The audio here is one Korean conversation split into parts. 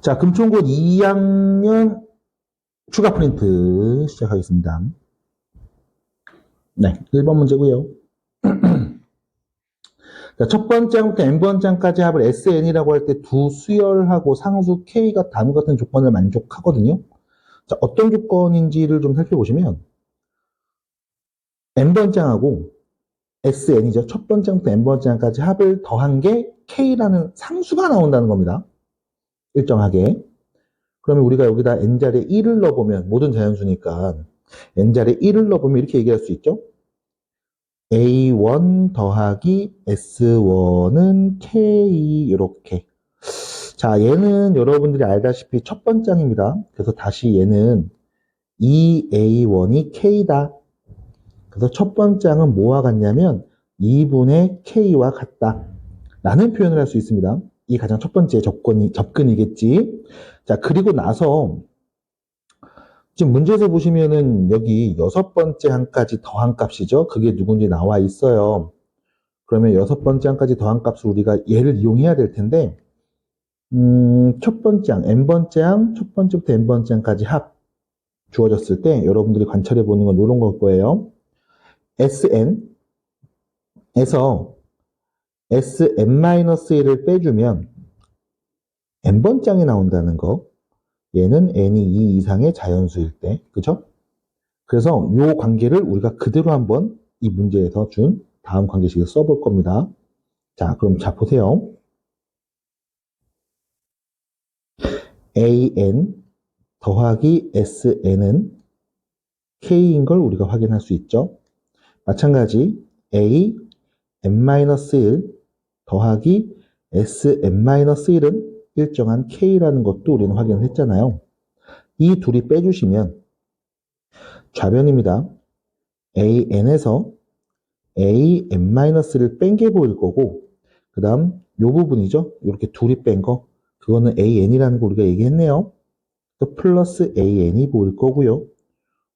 자, 금총고 2학년 추가 프린트 시작하겠습니다. 네, 1번 문제고요. 자, 첫 번째부터 n번째까지 합을 SN이라고 할 때 두 수열하고 상수 K가 다음 같은 조건을 만족하거든요. 자, 어떤 조건인지를 좀 살펴보시면 n번째하고 SN이죠. 첫 번째부터 n번째까지 합을 더한 게 K라는 상수가 나온다는 겁니다. 일정하게. 그러면 우리가 여기다 n자리에 1을 넣어보면 모든 자연수니까 n자리에 1을 넣어보면 이렇게 얘기할 수 있죠. A1 더하기 S1은 K 이렇게 자 얘는 여러분들이 알다시피 첫 번장입니다. 그래서 다시 얘는 2A1이 K다. 그래서 첫 번장은 뭐와 같냐면 2분의 K와 같다. 라는 표현을 할 수 있습니다. 이 가장 첫 번째 접근이, 접근이겠지. 자, 그리고 나서 지금 문제에서 보시면은 여기 여섯 번째 한까지 더한 값이죠. 그게 누군지 나와 있어요. 그러면 여섯 번째 한까지 더한 값을 우리가 얘를 이용해야 될 텐데, 음, 첫 번째 항, n번째 항, 첫 번째부터 n번째 항까지 합 주어졌을 때 여러분들이 관찰해 보는 건 이런 걸 거예요. sn에서 sn-1을 빼주면 n번째 항이 나온다는 거. 얘는 n이 2 이상의 자연수일 때, 그죠? 그래서 이 관계를 우리가 그대로 한번 이 문제에서 준 다음 관계식에 써볼 겁니다. 자, 그럼 자 보세요. an 더하기 sn은 k인 걸 우리가 확인할 수 있죠. 마찬가지 a n-1 더하기 sn-1은 일정한 K라는 것도 우리는 확인을 했잖아요. 이 둘이 빼주시면 좌변입니다. AN에서 AN-를 뺀 게 보일 거고 그 다음 요 부분이죠. 이렇게 둘이 뺀 거. 그거는 AN이라는 거 우리가 얘기했네요. 또 플러스 AN이 보일 거고요.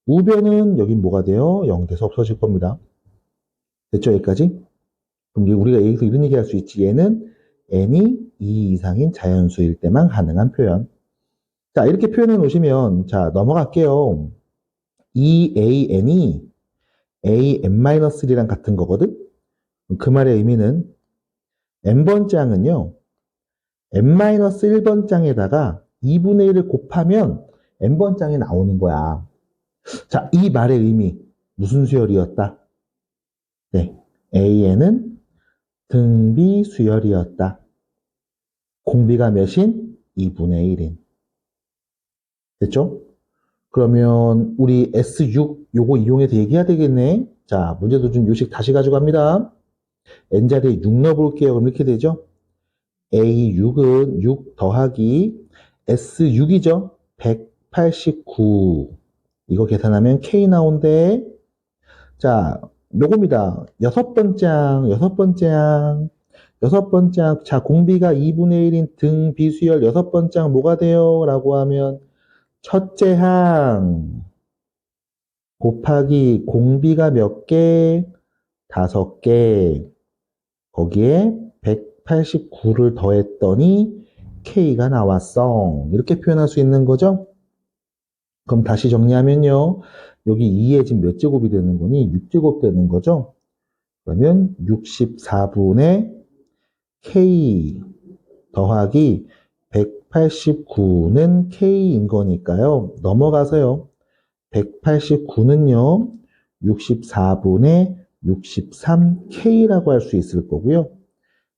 우변은 여긴 뭐가 돼요? 0 돼서 없어질 겁니다. 됐죠? 여기까지? 그럼 우리가 여기서 이런 얘기 할 수 있지. 얘는 n이 2 이상인 자연수일 때만 가능한 표현. 자, 이렇게 표현해 놓으시면, 자, 넘어갈게요. 이 an이 an-1랑 같은 거거든? 그 말의 의미는 n번째 항은요, n-1번 장에다가 2분의 1을 곱하면 n번 장이 나오는 거야. 자, 이 말의 의미, 무슨 수열이었다? 네, an은 등비 수열이었다. 공비가 몇인? 2분의 1인. 됐죠? 그러면 우리 S6 요거 이용해서 얘기해야 되겠네. 자, 문제도 좀 요식 다시 가져갑니다. n자리에 6 넣어볼게요. 그럼 이렇게 되죠? A6은 6 더하기 S6이죠? 189. 이거 계산하면 K 나온대. 자, 요겁니다. 여섯 번째 항, 여섯 번째 항. 여섯 번째 항, 자, 공비가 2분의 1인 등 비수열 여섯 번째 항 뭐가 돼요? 라고 하면 첫째 항 곱하기 공비가 몇 개? 다섯 개. 거기에 189를 더했더니 K가 나왔어. 이렇게 표현할 수 있는 거죠? 그럼 다시 정리하면요. 여기 2에 지금 몇 제곱이 되는 거니? 6제곱 되는 거죠? 그러면 64분의 K 더하기 189는 K인 거니까요. 넘어가서요. 189는요. 64분의 63K라고 할 수 있을 거고요.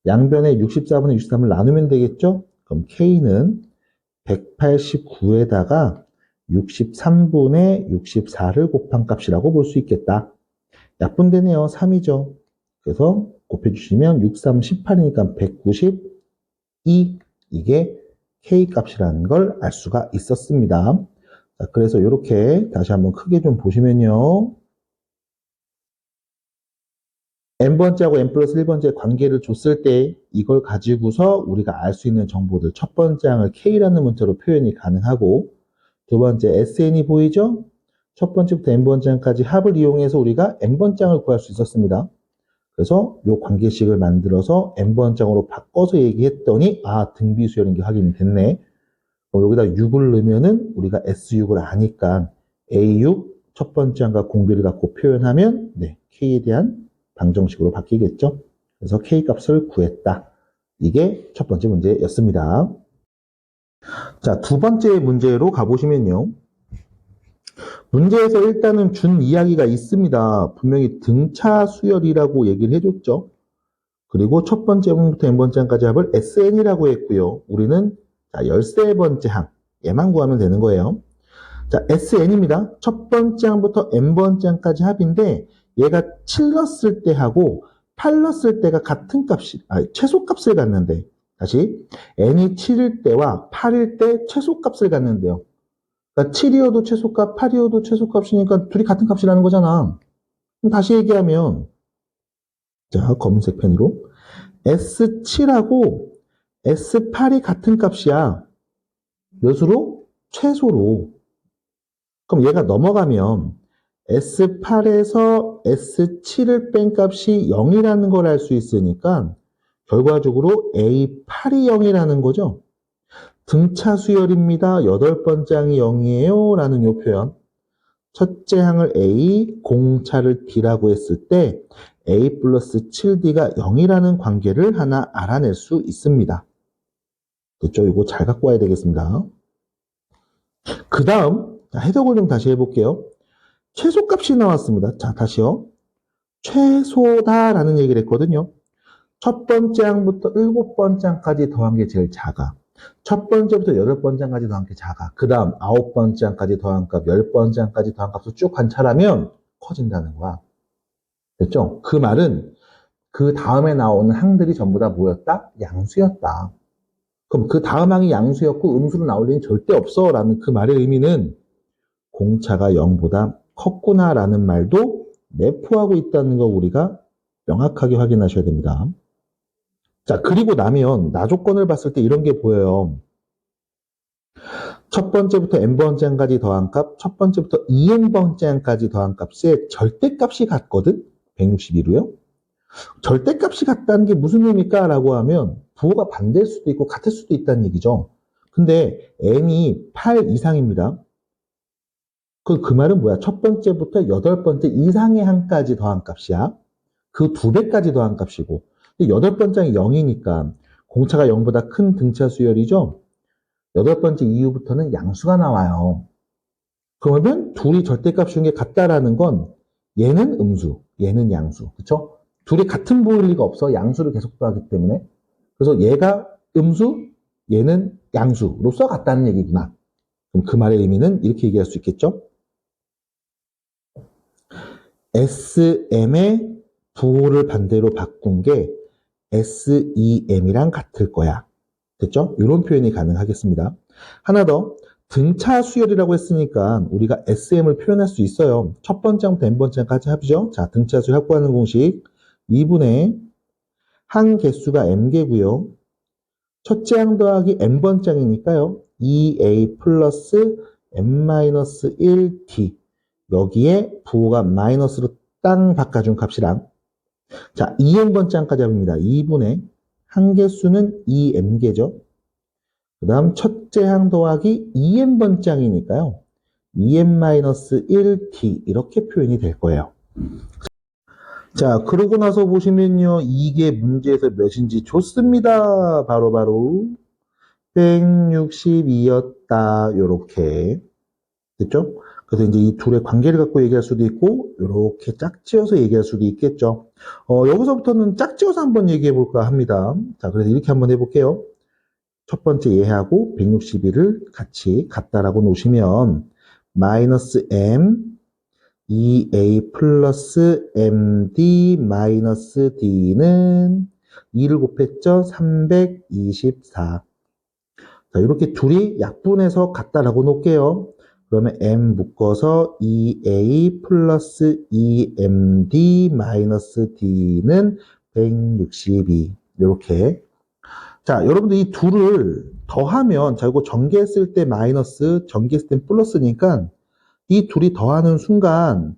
양변에 64분의 63을 나누면 되겠죠? 그럼 K는 189에다가 63분의 64를 곱한 값이라고 볼 수 있겠다. 약분되네요. 3이죠. 그래서 곱해주시면 6, 3, 18이니까 192 이게 K 값이라는 걸 알 수가 있었습니다. 자, 그래서 이렇게 다시 한번 크게 좀 보시면요. n번째하고 n 플러스 1번째 관계를 줬을 때 이걸 가지고서 우리가 알 수 있는 정보들 첫 번째 항을 K라는 문자로 표현이 가능하고 두 번째 SN이 보이죠? 첫 번째부터 n번째 항까지 합을 이용해서 우리가 n번째 항을 구할 수 있었습니다. 그래서 이 관계식을 만들어서 n번장으로 바꿔서 얘기했더니 아 등비수열인 게 확인이 됐네. 여기다 6을 넣으면은 우리가 S6을 아니까 A6 첫 번째 항과 공비를 갖고 표현하면 네, K에 대한 방정식으로 바뀌겠죠. 그래서 K 값을 구했다. 이게 첫 번째 문제였습니다. 자, 두 번째 문제로 가보시면요. 문제에서 일단은 준 이야기가 있습니다. 분명히 등차 수열이라고 얘기를 해줬죠. 그리고 첫 번째 항부터 n번째 항까지 합을 SN이라고 했고요. 우리는 자, 13번째 항, 얘만 구하면 되는 거예요. 자, SN입니다. 첫 번째 항부터 n번째 항까지 합인데 얘가 7 넣었을 때 하고 8 넣었을 때가 같은 값이, 아, 최소값을 갖는데 다시 n이 7일 때와 8일 때 최소값을 갖는데요. 그러니까 7이어도 최소값, 8이어도 최소값이니까 둘이 같은 값이라는 거잖아. 그럼 다시 얘기하면 자, 검은색 펜으로 S7하고 S8이 같은 값이야. 몇으로? 최소로. 그럼 얘가 넘어가면 S8에서 S7을 뺀 값이 0이라는 걸 알 수 있으니까 결과적으로 A8이 0이라는 거죠. 등차 수열입니다. 여덟 번째 항이 0이에요. 라는 요 표현. 첫째 항을 A, 공차를 D라고 했을 때 A 플러스 7D가 0이라는 관계를 하나 알아낼 수 있습니다. 됐죠? 이거 잘 갖고 와야 되겠습니다. 그 다음, 해석을 좀 다시 해볼게요. 최소값이 나왔습니다. 자, 다시요. 최소다라는 얘기를 했거든요. 첫 번째 항부터 일곱 번째 항까지 더한 게 제일 작아. 첫 번째부터 여덟 번째 항까지 더한 게 작아. 그 다음 아홉 번째 항까지 더한 값, 열 번째 항까지 더한 값을 쭉 관찰하면 커진다는 거야. 됐죠? 그 말은 그 다음에 나오는 항들이 전부 다 뭐였다? 양수였다. 그럼 그 다음 항이 양수였고 음수로 나올 일은 절대 없어 라는 그 말의 의미는 공차가 0보다 컸구나 라는 말도 내포하고 있다는 거 우리가 명확하게 확인하셔야 됩니다. 자, 그리고 나면 나조건을 봤을 때 이런 게 보여요. 첫 번째부터 n번째 항까지 더한 값, 첫 번째부터 2n번째 항까지 더한 값의 절대값이 같거든? 162로요. 절대값이 같다는 게 무슨 의미일까? 라고 하면 부호가 반대일 수도 있고 같을 수도 있다는 얘기죠. 근데 n이 8 이상입니다. 그, 그 말은 뭐야? 첫 번째부터 여덟 번째 이상의 항까지 더한 값이야. 그 두 배까지 더한 값이고. 여덟 번째 항이 0이니까 공차가 0보다 큰 등차 수열이죠. 여덟 번째 이후부터는 양수가 나와요. 그러면 둘이 절대값 중에 같다라는 건 얘는 음수, 얘는 양수. 그쵸? 둘이 같은 보일 리가 없어. 양수를 계속 더하기 때문에. 그래서 얘가 음수, 얘는 양수로서 같다는 얘기구나. 그럼 그 말의 의미는 이렇게 얘기할 수 있겠죠? SM의 부호를 반대로 바꾼 게 SEM이랑 같을 거야. 됐죠? 이런 표현이 가능하겠습니다. 하나 더. 등차 수열이라고 했으니까 우리가 SM을 표현할 수 있어요. 첫 번째부터 n번째까지 합이죠. 자, 등차 수열 확보하는 공식 2분의 항 개수가 m개고요. 첫째 항 더하기 n번째 항이니까요. 2a 플러스 n-1t 여기에 부호가 마이너스로 땅 바꿔준 값이랑 자, 2n번째 항까지 합니다. 2분의 한 개수는 2m개죠. 그 다음 첫째 항 더하기 2n번째 항이니까요. 2n-1t 이렇게 표현이 될 거예요. 자, 그러고 나서 보시면요. 이게 문제에서 몇인지 좋습니다. 바로바로 바로 162였다. 요렇게. 됐죠? 그래서 이제 이 둘의 관계를 갖고 얘기할 수도 있고 이렇게 짝지어서 얘기할 수도 있겠죠. 어, 여기서부터는 짝지어서 한번 얘기해 볼까 합니다. 자, 그래서 이렇게 한번 해볼게요. 첫 번째 얘하고 161을 같이 같다라고 놓으시면 마이너스 m 2a 플러스 md 마이너스 d는 2를 곱했죠. 324. 자, 이렇게 둘이 약분해서 같다라고 놓을게요. 그러면 m 묶어서 2a 플러스 2md 마이너스 d는 162 이렇게. 자 여러분들 이 둘을 더하면 자 이거 전개했을 때 마이너스 전개했을 때 플러스니까 이 둘이 더하는 순간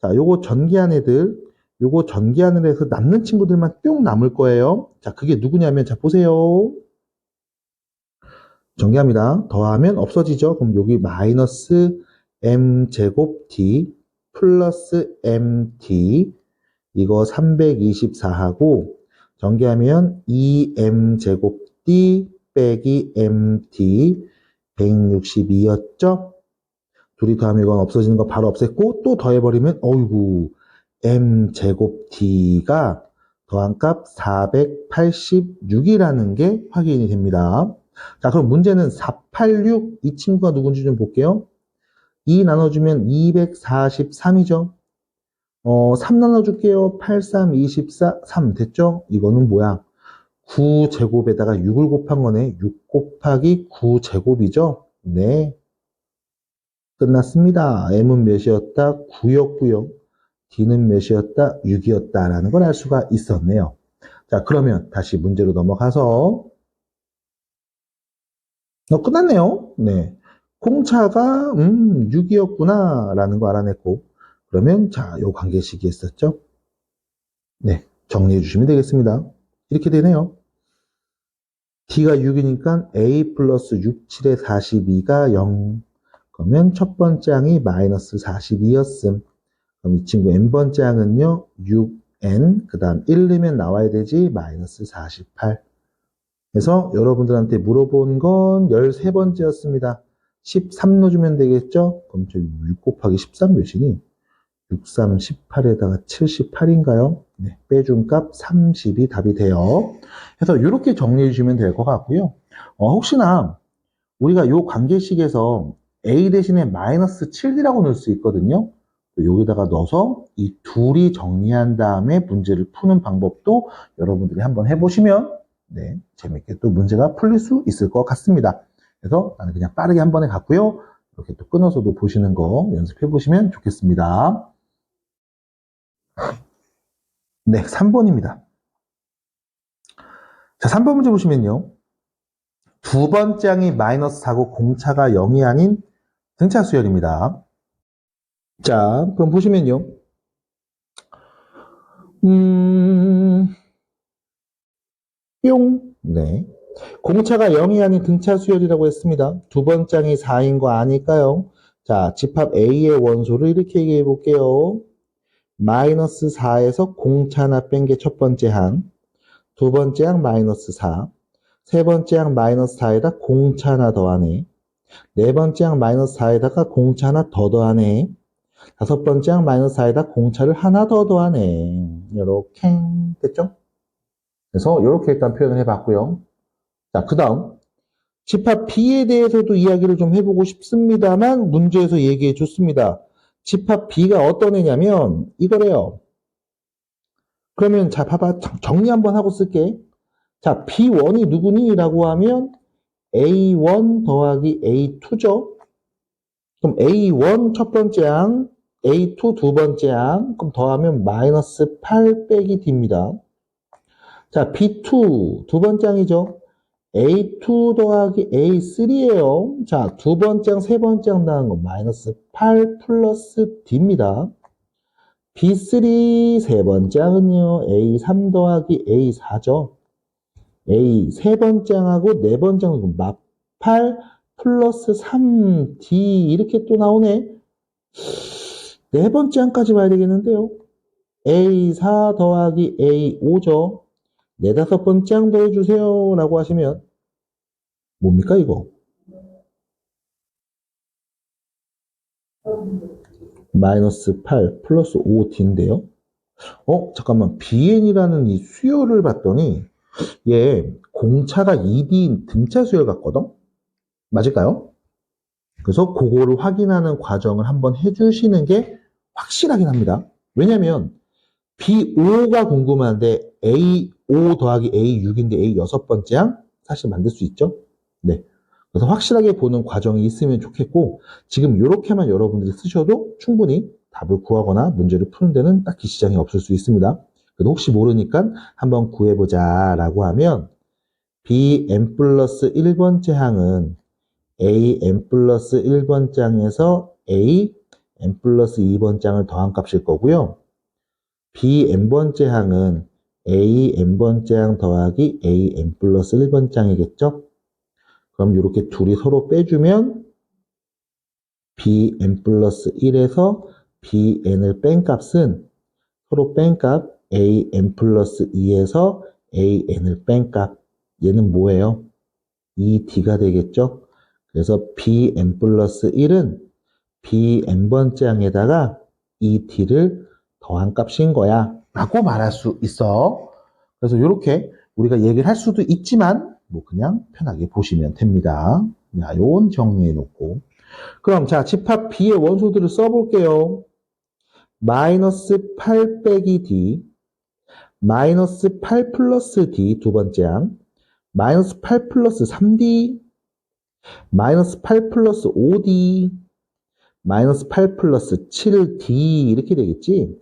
자 요거 전개한 애들 요거 전개하는 애에서 남는 친구들만 뿅 남을 거예요. 자 그게 누구냐면 자 보세요 정리합니다. 더하면 없어지죠. 그럼 여기 마이너스 m제곱 t 플러스 mt 이거 324하고 전개하면 2m제곱 d 빼기 mt 162였죠? 둘이 더하면 이건 없어지는 거 바로 없앴고 또 더해버리면 어이구 m제곱 t가 더한 값 486이라는 게 확인이 됩니다. 자, 그럼 문제는 486, 이 친구가 누군지 좀 볼게요. 2 나눠주면 243이죠. 어, 3 나눠줄게요. 8, 3, 24, 3 됐죠? 이거는 뭐야? 9제곱에다가 6을 곱한 거네. 6 곱하기 9제곱이죠? 네. 끝났습니다. m은 몇이었다? 9였고요. d는 몇이었다? 6이었다라는 걸 알 수가 있었네요. 자, 그러면 다시 문제로 넘어가서 어, 끝났네요. 네. 공차가 음, 6이었구나 라는 거 알아냈고 그러면 자, 요 관계식이 있었죠? 네. 정리해 주시면 되겠습니다. 이렇게 되네요. d가 6이니까 a 플러스 6, 7에 42가 0 그러면 첫 번째 항이 마이너스 42였음. 그럼 이 친구 n번째 항은요, 6n, 그 다음 1 넣으면 나와야 되지, 마이너스 48. 그래서 여러분들한테 물어본 건 13번째였습니다. 13 넣어주면 되겠죠? 그럼 저6 곱하기 13 몇이니? 63, 18에다가 78인가요? 네, 빼준 값 30이 답이 돼요. 그래서 이렇게 정리해 주시면 될 것 같고요. 어, 혹시나 우리가 이 관계식에서 a 대신에 마이너스 7이라고 넣을 수 있거든요. 여기다가 넣어서 이 둘이 정리한 다음에 문제를 푸는 방법도 여러분들이 한번 해보시면 네, 재밌게 또 문제가 풀릴 수 있을 것 같습니다. 그래서 나는 그냥 빠르게 한 번에 갔고요. 이렇게 또 끊어서도 보시는 거 연습해 보시면 좋겠습니다. 네, 3번입니다. 자, 3번 문제 보시면요. 두 번째 항이 마이너스 4고 공차가 0이 아닌 등차 수열입니다. 자, 그럼 보시면요. 음, 뿅. 네. 공차가 0이 아닌 등차 수열이라고 했습니다. 두 번째 항이 4인 거 아닐까요? 자, 집합 A의 원소를 이렇게 얘기해 볼게요. 마이너스 4에서 공차 하나 뺀 게 첫 번째 항. 두 번째 항 마이너스 4. 세 번째 항 마이너스 4에다 공차 하나 더하네. 네 번째 항 마이너스 4에다가 공차 하나 더 더하네. 다섯 번째 항 마이너스 4에다 공차를 하나 더 더하네. 이렇게 됐죠? 그래서 이렇게 일단 표현을 해봤고요. 자, 그 다음 집합 B에 대해서도 이야기를 좀 해보고 싶습니다만 문제에서 얘기해 줬습니다. 집합 B가 어떤 애냐면 이거래요. 그러면 자 봐봐 정리 한번 하고 쓸게. 자 B1이 누구니? 라고 하면 A1 더하기 A2죠. 그럼 A1 첫 번째 항, A2 두 번째 항, 그럼 더하면 마이너스 8 빼기 D입니다. 자, B2 두 번째 항이죠. A2 더하기 A3예요. 자, 두 번째 항, 세 번째 항 나온 거 마이너스 8 플러스 D입니다. B3 세 번째 항은요. A3 더하기 A4죠. A 세 번째 항하고 네 번째 항은 마8 플러스 3D 이렇게 또 나오네. 네 번째 항까지 봐야 되겠는데요. A4 더하기 A5죠. 네다섯 번째 항 더해주세요. 라고 하시면 뭡니까 이거? 마이너스 8 플러스 5D인데요. 어? 잠깐만 BN이라는 이 수열을 봤더니 얘 공차가 2D인 등차 수열 같거든? 맞을까요? 그래서 그거를 확인하는 과정을 한번 해주시는 게 확실하긴 합니다. 왜냐면 B5가 궁금한데 A5 더하기 A6인데 A 여섯 번째 항 사실 만들 수 있죠? 네. 그래서 확실하게 보는 과정이 있으면 좋겠고 지금 이렇게만 여러분들이 쓰셔도 충분히 답을 구하거나 문제를 푸는 데는 딱히 지장이 없을 수 있습니다. 그래도 혹시 모르니까 한번 구해보자 라고 하면 bn 플러스 1번째 항은 an 플러스 1번째 항에서 a n 플러스 2번째 항을 더한 값일 거고요. bn번째 항은 a n번째 항 더하기 a n 플러스 1번째 항이겠죠? 그럼 이렇게 둘이 서로 빼주면 bn 플러스 1에서 bn을 뺀 값은 서로 뺀 값 an 플러스 2에서 an을 뺀 값 얘는 뭐예요? 2d가 되겠죠? 그래서 bn 플러스 1은 bn번째 항에다가 2d를 더한 값인 거야. 라고 말할 수 있어. 그래서 이렇게 우리가 얘기를 할 수도 있지만 뭐 그냥 편하게 보시면 됩니다. 자, 요건 정리해 놓고. 그럼 자 집합 B의 원소들을 써볼게요. 마이너스 8 빼기 D 마이너스 8 플러스 D 두 번째 항 마이너스 8 플러스 3D 마이너스 8 플러스 5D 마이너스 8 플러스 7D 이렇게 되겠지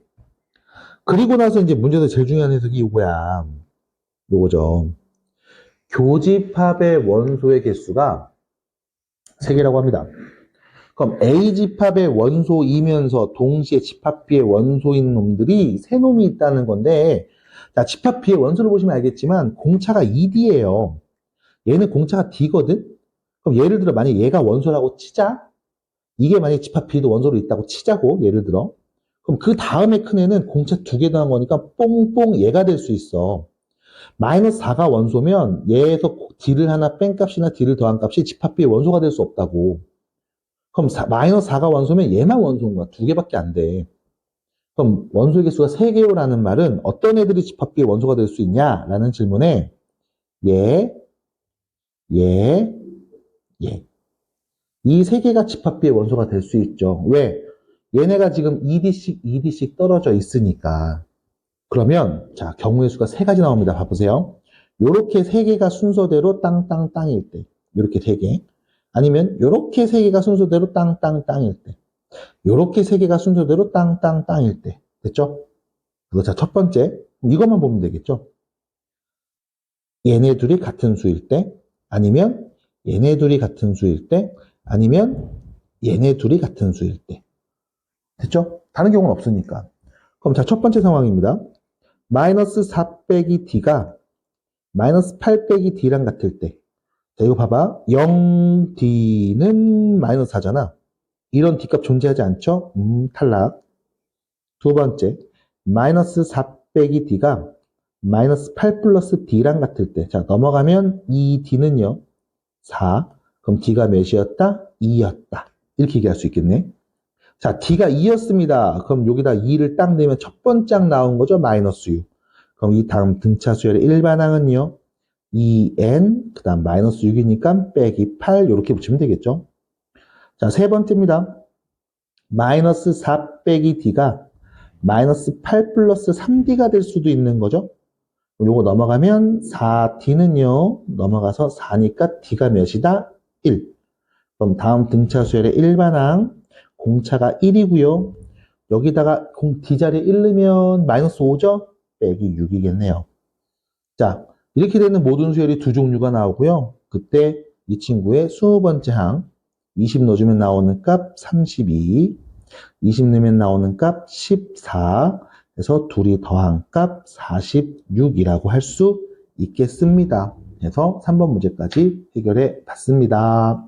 그리고 나서 이제 문제에서 제일 중요한 해석이 이거야 요거죠 교집합의 원소의 개수가 3개라고 합니다 그럼 A 집합의 원소이면서 동시에 집합 B의 원소인 놈들이 세 놈이 있다는 건데 자, 집합 B의 원소를 보시면 알겠지만 공차가 2D예요. 얘는 공차가 D거든? 그럼 예를 들어 만약 얘가 원소라고 치자. 이게 만약 집합 B도 원소로 있다고 치자고 예를 들어. 그럼 그 다음에 큰 애는 공차 두개 더한 거니까 뽕뽕 얘가 될 수 있어. 마이너스 4가 원소면 얘에서 D를 하나 뺀 값이나 D를 더한 값이 집합 B의 원소가 될 수 없다고. 그럼 사- 마이너스 4가 원소면 얘만 원소인 거야. 두 개밖에 안 돼. 그럼 원소의 개수가 3개요라는 말은 어떤 애들이 집합비의 원소가 될 수 있냐라는 질문에 얘, 얘, 얘. 이 세 개가 집합비의 원소가 될 수 있죠. 왜? 얘네가 지금 2D씩, 2D씩 떨어져 있으니까. 그러면, 자, 경우의 수가 세 가지 나옵니다. 봐보세요. 요렇게 세 개가 순서대로 땅땅땅일 때. 요렇게 세 개. 아니면 요렇게 세 개가 순서대로 땅땅땅일 때. 요렇게 세 개가 순서대로 땅땅땅일 때. 됐죠? 그거 자, 첫 번째. 이것만 보면 되겠죠? 얘네 둘이 같은 수일 때, 아니면 얘네 둘이 같은 수일 때, 아니면 얘네 둘이 같은 수일 때. 됐죠? 다른 경우는 없으니까. 그럼 자, 첫 번째 상황입니다. 마이너스 4 빼기 d가 마이너스 8 빼기 d랑 같을 때. 자, 이거 봐봐. 0d는 마이너스 4잖아. 이런 D값 존재하지 않죠? 음, 탈락. 두 번째, 마이너스 4 빼기 D가 마이너스 8 플러스 D랑 같을 때. 자, 넘어가면 이 D는요, 4. 그럼 D가 몇이었다? 2였다. 이렇게 얘기할 수 있겠네. 자, D가 2였습니다. 그럼 여기다 2를 딱 내면 첫 번째 항 나온 거죠? 마이너스 6. 그럼 이 다음 등차 수열의 일반항은요, 2n, 그 다음 마이너스 6이니까 빼기 8, 이렇게 붙이면 되겠죠? 자, 세 번째입니다. 마이너스 4 빼기 d가 마이너스 8 플러스 3d가 될 수도 있는 거죠. 요거 넘어가면 4d는요, 넘어가서 4니까 d가 몇이다? 1. 그럼 다음 등차 수열의 일반항, 공차가 1이고요. 여기다가 공, d 자리에 1 넣으면 마이너스 5죠? 빼기 6이겠네요. 자, 이렇게 되는 모든 수열이 두 종류가 나오고요. 그때 이 친구의 20번째 항, 20 넣어주면 나오는 값 32, 20 넣으면 나오는 값 14, 그래서 둘이 더한 값 46이라고 할 수 있겠습니다. 그래서 3번 문제까지 해결해 봤습니다.